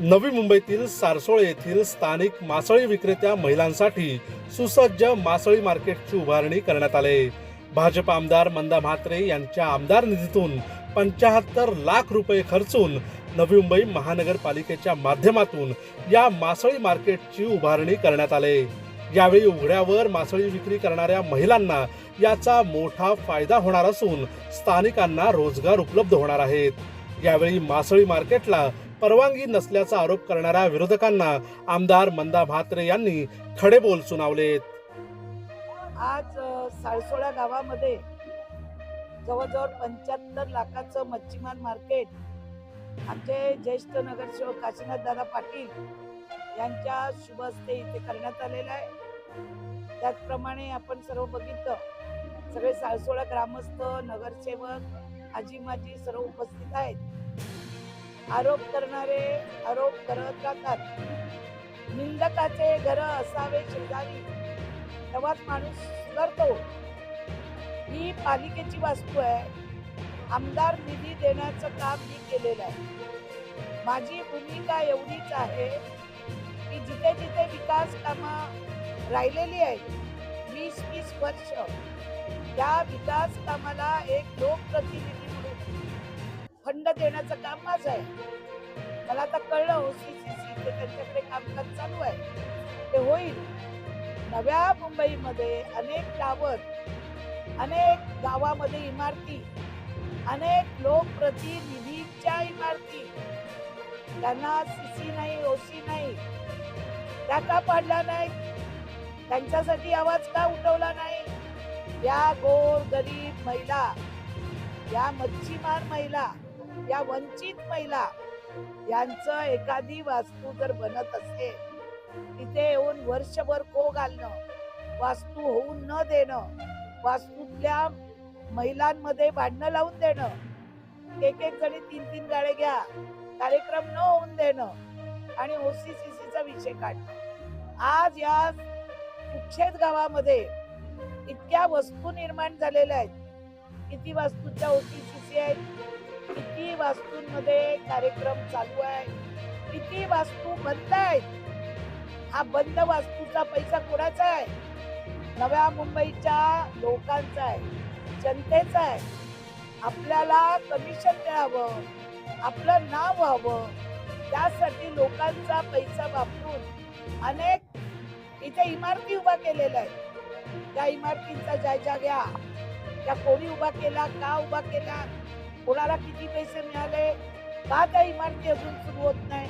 नवी मुंबईतील सारसोळ येथील स्थानिक मासळी विक्रेत्या महिलांसाठी सुसज्ज मासळी मार्केटची उभारणी करण्यात आले. भाजप आमदार मंदा म्हात्रे यांच्या आमदार निधीतून पंचाहत्तर लाख रुपये खर्चून नवी मुंबई महानगरपालिकेच्या माध्यमातून या मासळी मार्केटची उभारणी करण्यात आले. यावेळी उघड्यावर मासळी विक्री करणाऱ्या महिलांना याचा मोठा फायदा होणार असून स्थानिकांना रोजगार उपलब्ध होणार आहेत. यावेळी मासळी मार्केटला परवानगी नसल्याचा आरोप करणाऱ्या विरोधकांना आमदार मंदा भात्रे यांनी खडे बोल सुनावलेत. आज अ, साळसोळा गावामध्ये जवळजवळ पंच्याहत्तर लाखाचं मच्छीमार मार्केट आमचे ज्येष्ठ नगरसेवक काशीनाथ दादा पाटील यांच्या शुभ हस्ते इथे करण्यात आलेलं आहे. त्याचप्रमाणे आपण सर्व बघितलं सगळे साळसोळा ग्रामस्थ नगरसेवक आजी माजी सर्व उपस्थित आहेत. आरोप करणारे आरोप करत राहतात. निंदकाचे घर असावे शेजारी. तेव्हाच माणूस सुधारतो. ही पालिकेची वास्तू आहे. आमदार निधी देण्याचं काम मी केलेलं आहे. माझी भूमिका एवढीच आहे की जिथे जिथे विकास कामं राहिलेली आहेत वीस वीस वर्ष त्या विकास कामाला एक लोकप्रतिनिधी म्हणून फंड देण्याचं काम माझं आहे. मला आता कळलं ओसीसीसी ते त्यांच्याकडे कामकाज चालू आहे. ते होईल. नव्या मुंबईमध्ये अनेक टावर अनेक गावामध्ये इमारती अनेक लोकप्रतिनिधींच्या इमारती. त्यांना सीसी नाही ओसी नाही. त्या का पाडला नाही त्यांच्यासाठी आवाज का उठवला नाही? या गोर गरीब महिला या मच्छीमार महिला या वंचित महिला यांचं एखादी वास्तू जर बनत असेल तिथे येऊन वर्षभर को घालणं वास्तू होऊन न देणं वास्तूतल्या महिलांमध्ये भांडणं लावून देणं एक एक जणी तीन तीन गाळे घ्या कार्यक्रम न होऊन देणं आणि ओसीसीसीचा विषय काढणं. आज या कुक्षेत गावामध्ये इतक्या वस्तू निर्माण झालेल्या आहेत. किती वास्तूच्या ओसीसीसी आहेत वास्तूंमध्ये कार्यक्रम चालू आहे. किती वास्तू बंद आहेत? हा बंद वास्तूचा पैसा कोणाचा आहे? नव्या मुंबईच्या लोकांचा आहे. जनतेचा आहे. आपल्याला कमिशन मिळावं आपलं नाव व्हावं त्यासाठी लोकांचा पैसा वापरून अनेक इथे इमारती उभा केलेल्या आहेत. त्या इमारतींचा जायजा घ्या. त्या कोणी उभा केला का उभा केला? कोणाला किती पैसे मिळाले? का त्या इमारती अजून सुरू होत नाही.